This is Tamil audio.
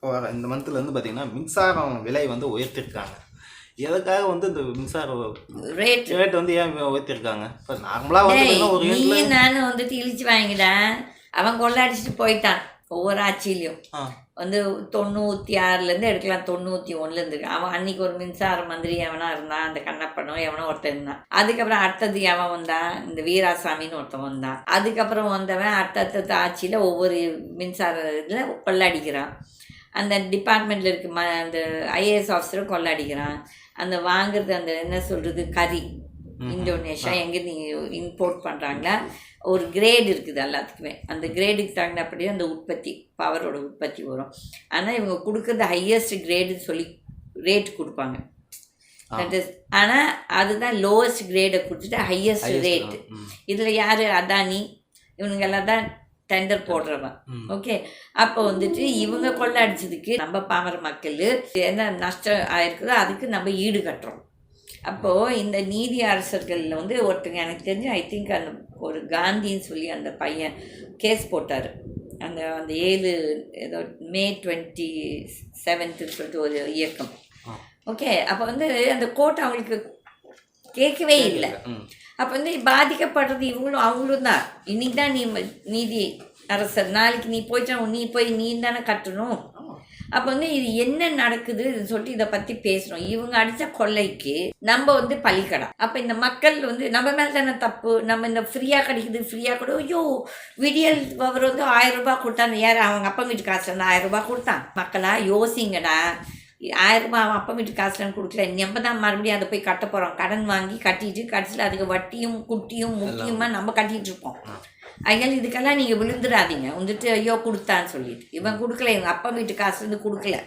இப்போ வர இந்த மந்த்தில் வந்து பார்த்தீங்கன்னா மின்சாரம் விலை வந்து உயர்த்திருக்காங்க. எதுக்காக வந்து இந்த மின்சார ரேட் ரேட் வந்து ஏன் உயர்த்திருக்காங்க? இப்போ நார்மலாக வந்து ஒரு நானும் வந்துட்டு இழிச்சு வாங்கிட்டேன் அவன் கொள்ளடிச்சிட்டு போயிட்டான் ஒவ்வொரு ஆட்சியிலையும். வந்து தொண்ணூற்றி ஆறுலேருந்து எடுக்கலாம் தொண்ணூற்றி ஒன்றுலேருந்து அவன் அன்னைக்கு ஒரு மின்சார மந்திரி எவனா இருந்தான் அந்த கண்ணப்பனோ எவனோ ஒருத்தன் இருந்தான். அதுக்கப்புறம் அடுத்தது எவன் வந்தான் இந்த வீராசாமின்னு ஒருத்தன் வந்தான். அதுக்கப்புறம் வந்தவன் அடுத்தடுத்த ஆட்சியில் ஒவ்வொரு மின்சார இதில் கொள்ளடிக்கிறான். அந்த டிபார்ட்மெண்ட்டில் இருக்க ம அந்த ஐஏஎஸ் ஆஃபீஸரும் கொள்ளடிக்கிறான். அந்த வாங்குறது அந்த என்ன சொல்கிறது கறி. இந்தோனேஷியா எங்கேருந்து இம்போர்ட் பண்ணுறாங்களா ஒரு கிரேட் இருக்குது எல்லாத்துக்குமே. அந்த கிரேடுக்கு தகுந்தபடியே அந்த உற்பத்தி பவரோட உற்பத்தி வரும். ஆனால் இவங்க கொடுக்குறது ஹையஸ்ட் கிரேடுன்னு சொல்லி ரேட் கொடுப்பாங்க. தட் இஸ் ஆனால் அதுதான் லோவஸ்ட் கிரேடை கொடுத்துட்டு ஹையஸ்ட் ரேட் இதில் யார்? அதானி. இவனுங்க எல்லாம் தான் டெண்டர் போடுறவன். ஓகே அப்போ வந்துட்டு இவங்க கொள்ள அடிச்சதுக்கு நம்ம பாமர மக்கள் என்ன நஷ்டம் ஆயிருக்குதோ அதுக்கு நம்ம ஈடு கட்டுறோம். அப்போது இந்த நீதி அரசர்களில் வந்து ஒருத்தங்க எனக்கு தெரிஞ்சு ஐ திங்க் அந்த ஒரு காந்தின்னு சொல்லி அந்த பையன் கேஸ் போட்டார். அந்த அந்த ஏழு ஏதோ மே டுவெண்ட்டி செவன்த்துன்னு சொல்லிட்டு ஒரு இயக்கம். ஓகே அப்போ வந்து அந்த கோர்ட் அவங்களுக்கு கேட்கவே இல்லை. அப்போ வந்து பாதிக்கப்படுறது இவங்களும் அவங்களும் தான். இன்னைக்கு தான் நீ நீதி அரசர். நாளைக்கு நீ போயிட்டா நீ போய் நீ தானே கட்டணும். அப்போ வந்து இது என்ன நடக்குதுன்னு சொல்லிட்டு இதை பற்றி பேசுகிறோம் இவங்க அடித்த கொள்ளைக்கு நம்ம வந்து பலிக்கடா அப்போ இந்த மக்கள் வந்து நம்ம மேலே தானே தப்பு. நம்ம இந்த ஃப்ரீயாக கிடைக்குது ஃப்ரீயாக கூட ஐயோ விடியல் அவர் வந்து ஆயிரம் ரூபாய் கொடுத்தாங்க. யார்? அவங்க அப்பா வீட்டு காசு வந்து ஆயிரம் ரூபாய் கொடுத்தான். மக்களா யோசிங்கடா. ஆயிரம் ரூபாய் அவன் அப்பா வீட்டு காசுலாம் கொடுக்கல. நம்ம தான் மறுபடியும் அதை போய் கட்ட போகிறோம் கடன் வாங்கி கட்டிட்டு கடைசியில் அதுக்கு வட்டியும் குட்டியும் முக்கியமாக நம்ம கட்டிட்டு இருப்போம். அதனால இதுக்கெல்லாம் நீங்கள் விழுந்துடாதீங்க. வந்துட்டு ஐயோ கொடுத்தான்னு சொல்லிட்டு. இவன் கொடுக்கல இவங்க அப்பா வீட்டு காசுலேருந்து கொடுக்கல.